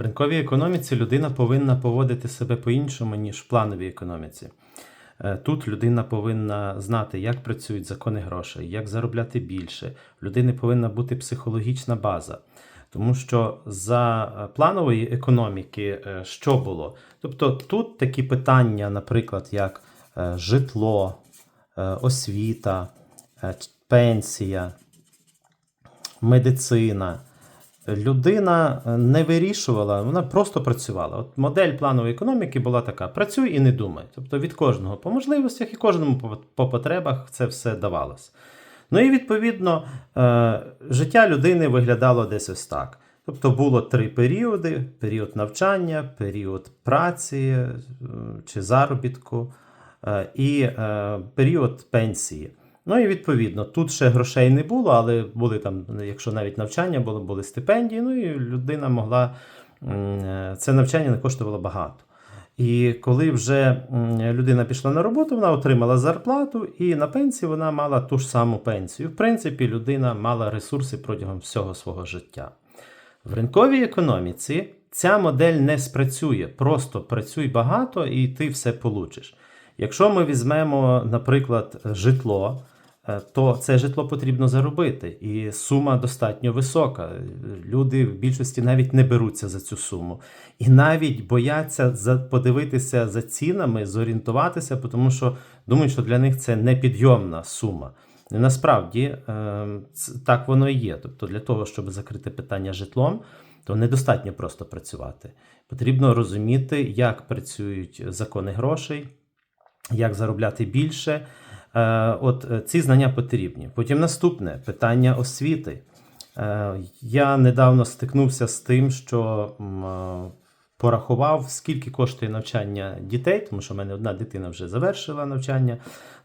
В ринковій економіці людина повинна поводити себе по-іншому, ніж в плановій економіці. Е, Тут людина повинна знати, як працюють закони грошей, як заробляти більше. В людини повинна бути психологічна база. Тому що за е, планової економіки е, що було? Тобто тут такі питання, наприклад, як житло, освіта, пенсія, медицина. Людина е, не вирішувала, вона просто працювала. От модель планової економіки була така: працюй і не думай. Тобто від кожного по можливостях і кожному по, по потребах це все давалось. Ну і відповідно е, життя людини виглядало десь ось так. Тобто було три періоди: період навчання, період праці е, чи заробітку і період пенсії. Ну і відповідно, тут ще грошей не було, але були там, якщо навіть навчання було, були стипендії, ну і людина могла е, це навчання не коштувало багато. І коли вже людина пішла на роботу, вона отримала зарплату, і на пенсії вона мала ту ж саму пенсію. В принципі, людина мала ресурси протягом всього свого життя. В ринковій економіці ця модель не спрацює. Просто працюй багато і ти все получиш. Якщо ми візьмемо, наприклад, житло, то це житло потрібно заробити, і сума достатньо висока. Люди в більшості навіть не беруться за цю суму. І навіть бояться подивитися за цінами, зорієнтуватися, тому що думають, що для них це непідйомна сума. І насправді е, так воно і є. Тобто, для того, щоб закрити питання житлом, то недостатньо просто працювати. Потрібно розуміти, як працюють закони грошей, як заробляти більше. Е, От е, ці знання потрібні. Потім наступне питання освіти. Е, Я недавно стикнувся з тим, що порахував, скільки коштує навчання дітей, тому що в мене одна дитина вже завершила навчання,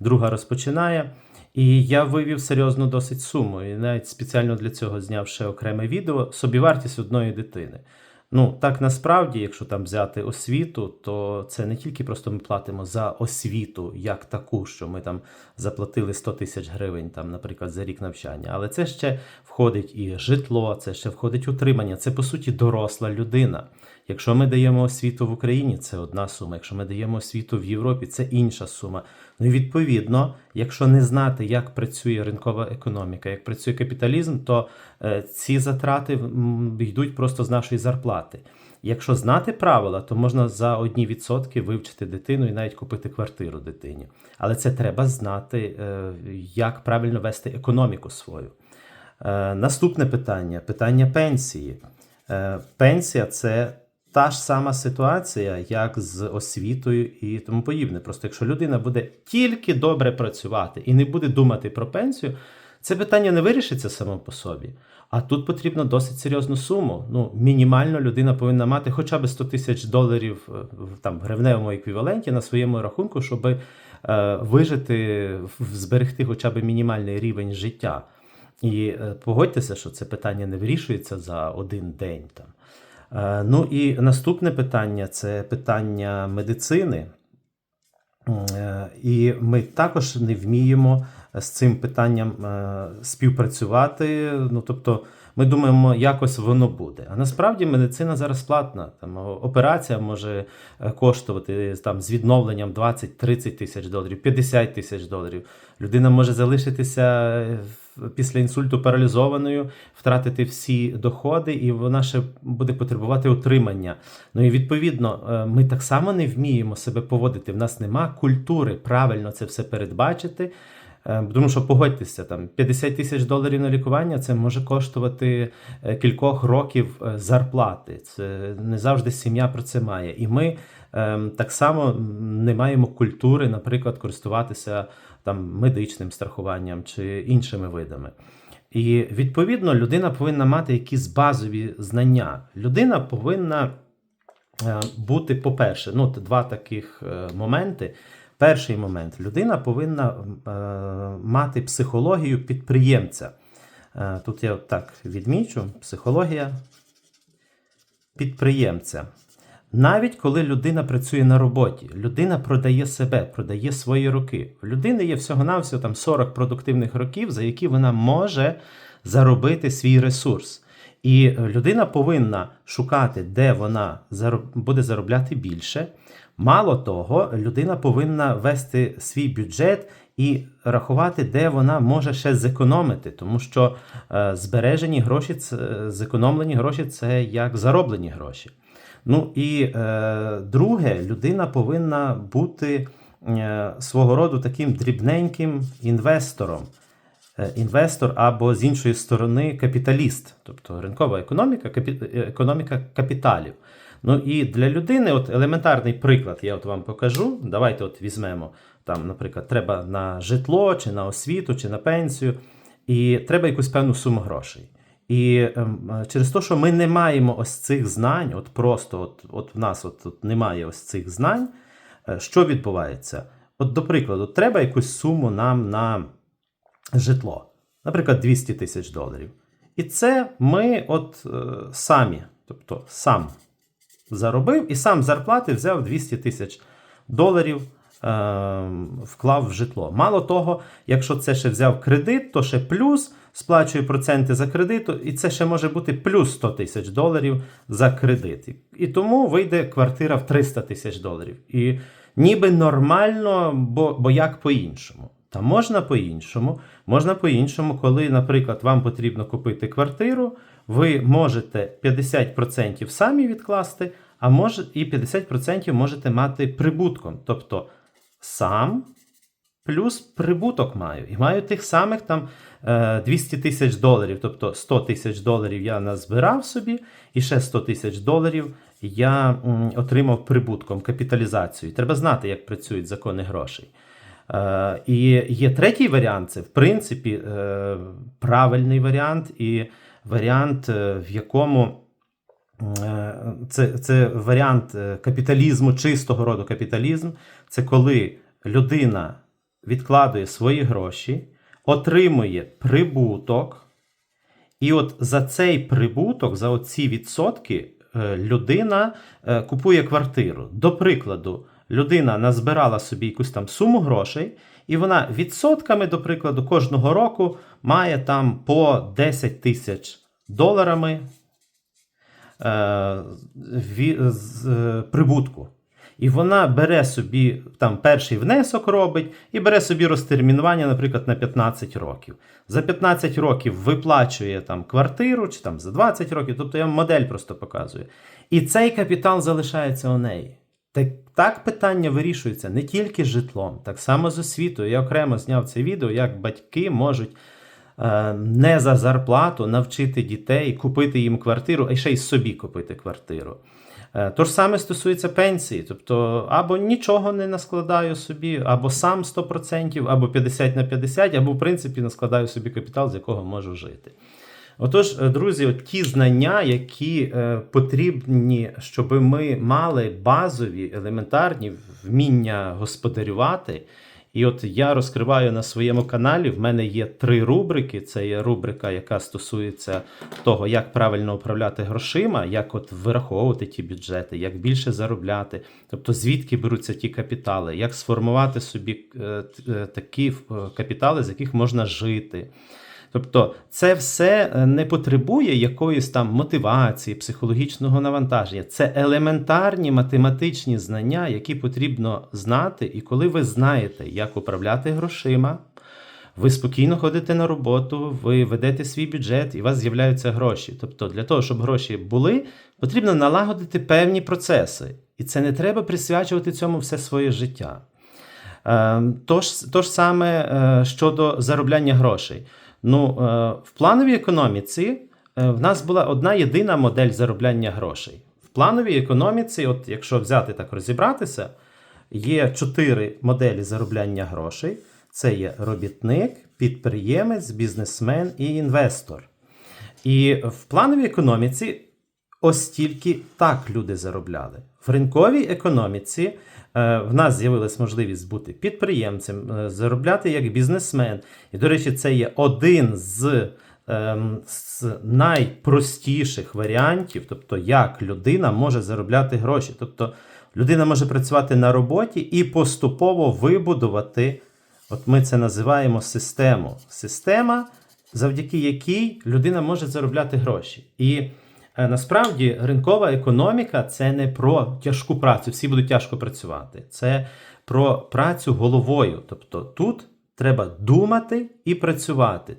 друга розпочинає. І я вивів серйозну досить суму. І навіть спеціально для цього зняв ще окреме відео собівартість одної дитини. Ну, так насправді, якщо там взяти освіту, то це не тільки просто ми платимо за освіту як таку, що ми там заплатили 100 тисяч гривень, там, наприклад, за рік навчання, але це ще входить і житло, це ще входить утримання, це по суті доросла людина. Якщо ми даємо освіту в Україні, це одна сума. Якщо ми даємо освіту в Європі, це інша сума. Ну і відповідно, якщо не знати, як працює ринкова економіка, як працює капіталізм, то е, ці затрати йдуть просто з нашої зарплати. Якщо знати правила, то можна за одні відсотки вивчити дитину і навіть купити квартиру дитині. Але це треба знати, е, як правильно вести економіку свою. Е, Наступне питання питання пенсії. Пенсія це та ж сама ситуація, як з освітою і тому подібне. Просто якщо людина буде тільки добре працювати і не буде думати про пенсію, це питання не вирішиться само по собі. А тут потрібно досить серйозну суму. Ну, мінімально людина повинна мати хоча б 100 тисяч доларів е, в гривневому еквіваленті на своєму рахунку, щоб е, вижити, зберегти хоча б мінімальний рівень життя. І е, погодьтеся, що це питання не вирішується за один день. Там. Е, Ну і наступне питання це питання медицини. Е, І ми також не вміємо з цим питанням е, співпрацювати. Ну, тобто, ми думаємо, якось воно буде. А насправді медицина зараз платна. Там операція може коштувати там з відновленням 20-30 тисяч доларів, 50 тисяч доларів. Людина може залишитися після інсульту паралізованою, втратити всі доходи, і вона ще буде потребувати утримання. Ну і відповідно, е, ми так само не вміємо себе поводити. В нас нема культури правильно це все передбачити. Е, Тому що погодьтеся, там 50 тисяч доларів на лікування це може коштувати е, кількох років е, зарплати. Це не завжди сім'я про це має. І ми так само не маємо культури, наприклад, користуватися там медичним страхуванням чи іншими видами. І відповідно людина повинна мати якісь базові знання. Людина повинна бути, по-перше, ну, два таких моменти. Перший момент людина повинна е, мати психологію підприємця. Е, тут я так відмічу: психологія підприємця. Навіть коли людина працює на роботі, людина продає себе, продає свої роки. У людини є всього-навсього там 40 продуктивних років, за які вона може заробити свій ресурс. І е, людина повинна шукати, де вона буде заробляти більше. Мало того, людина повинна вести свій бюджет і рахувати, де вона може ще зекономити, тому що е, збережені гроші, це, зекономлені гроші це як зароблені гроші. Ну і е, друге, людина повинна бути е, свого роду таким дрібненьким інвестором. Е, Інвестор або з іншої сторони капіталіст, тобто ринкова економіка, капі... е, економіка капіталів. Ну і для людини, от елементарний приклад, я от вам покажу. Давайте от візьмемо там, наприклад, треба на житло, чи на освіту, чи на пенсію, і треба якусь певну суму грошей. І ем, е, через те, що ми не маємо ось цих знань, от просто от, от в нас от, тут немає ось цих знань, що відбувається? От, до прикладу, треба якусь суму нам на житло, наприклад, 200 тисяч доларів. І це ми от е, самі, тобто сам заробив і сам зарплати взяв 200 тисяч доларів, е, вклав в житло. Мало того, якщо це ще взяв кредит, то ще плюс сплачує проценти за кредит, і це ще може бути плюс 100 тисяч доларів за кредит. І- тому вийде квартира в 300 тисяч доларів. І ніби нормально, бо, бо як по-іншому. Та можна по-іншому. Можна по-іншому, коли, наприклад, вам потрібно купити квартиру, ви можете 50% самі відкласти, а може і 50% можете мати прибутком. Тобто сам плюс прибуток маю. І маю тих самих там е, 200 тисяч доларів, тобто 100 тисяч доларів я назбирав собі, і ще 100 тисяч доларів я отримав прибутком, капіталізацією. Треба знати, як працюють закони грошей. Е, і є третій варіант, це в принципі е, правильний варіант, і варіант, е, в якому це, це варіант капіталізму, чистого роду капіталізм. Це коли людина відкладує свої гроші, отримує прибуток, і от за цей прибуток, за оці відсотки, людина купує квартиру. До прикладу, людина назбирала собі якусь там суму грошей, і вона відсотками, до прикладу, кожного року має там по 10 тисяч доларами е, з е, прибутку. І вона бере собі там перший внесок робить і бере собі розтермінування, наприклад, на 15 років. За 15 років виплачує там квартиру чи там за 20 років, тобто я модель просто показую. І цей капітал залишається у неї. Так, так питання вирішується не тільки житлом, так само з освітою. Я окремо зняв це відео, як батьки можуть е, не за зарплату навчити дітей купити їм квартиру, а ще й собі купити квартиру. Е, То ж саме стосується пенсії. Тобто, або нічого не наскладаю собі, або сам 100%, або 50 на 50, або в принципі наскладаю собі капітал, з якого можу жити. Отож, е, друзі, от ті знання, які е, потрібні, щоб ми мали базові, елементарні вміння господарювати. І от я розкриваю на своєму каналі. В мене є три рубрики. Це є рубрика, яка стосується того, як правильно управляти грошима, як от вираховувати ті бюджети, як більше заробляти, тобто звідки беруться ті капітали, як сформувати собі е, такі капітали, з яких можна жити. Тобто це все е, не потребує якоїсь там мотивації, психологічного навантаження. Це елементарні математичні знання, які потрібно знати. І коли ви знаєте, як управляти грошима, ви спокійно ходите на роботу, ви ведете свій бюджет і у вас з'являються гроші. Тобто, для того, щоб гроші були, потрібно налагодити певні процеси. І це не треба присвячувати цьому все своє життя. Е, То ж, то ж саме е, щодо заробляння грошей. Ну, е, в плановій економіці е, в нас була одна єдина модель заробляння грошей. В плановій економіці, от якщо взяти так розібратися, є чотири моделі заробляння грошей: це є робітник, підприємець, бізнесмен і інвестор. І в плановій економіці ось тільки так люди заробляли. В ринковій економіці е, в нас з'явилась можливість бути підприємцем, е, заробляти як бізнесмен. І, до речі, це є один з, ем, з найпростіших варіантів, тобто як людина може заробляти гроші. Тобто людина може працювати на роботі і поступово вибудувати. От ми це називаємо систему. Система завдяки якій людина може заробляти гроші. І насправді ринкова економіка це не про тяжку працю, всі будуть тяжко працювати. Це про працю головою. Тобто тут треба думати і працювати.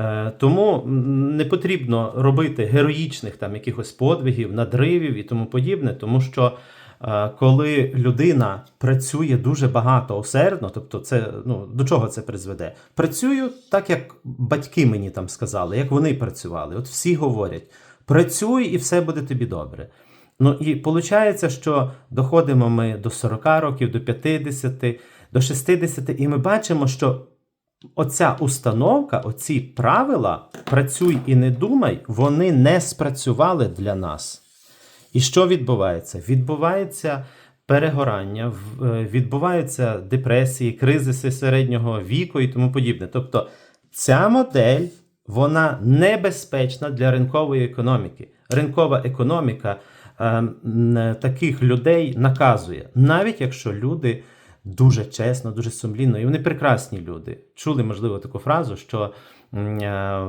Е, Тому не потрібно робити героїчних там якихось подвигів, надривів і тому подібне, тому що е, коли людина працює дуже багато усердно, тобто це ну до чого це призведе? Працюю так, як батьки мені там сказали, як вони працювали. От всі говорять: працюй і все буде тобі добре. Ну і виходить, що доходимо ми до 40 років, до 50, до 60, і ми бачимо, що оця установка, оці правила працюй і не думай, вони не спрацювали для нас. І що відбувається? Відбувається перегорання, е, відбуваються депресії, кризиси середнього віку і тому подібне. Тобто ця модель вона небезпечна для ринкової економіки. Ринкова економіка е, таких людей наказує, навіть якщо люди дуже чесно, дуже сумлінно, і вони прекрасні люди. Чули, можливо, таку фразу, що е,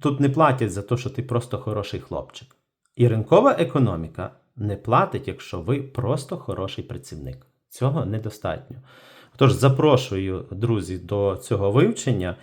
тут не платять за те, що ти просто хороший хлопчик. І ринкова економіка не платить, якщо ви просто хороший працівник. Цього недостатньо. Тож запрошую, друзі, до цього вивчення.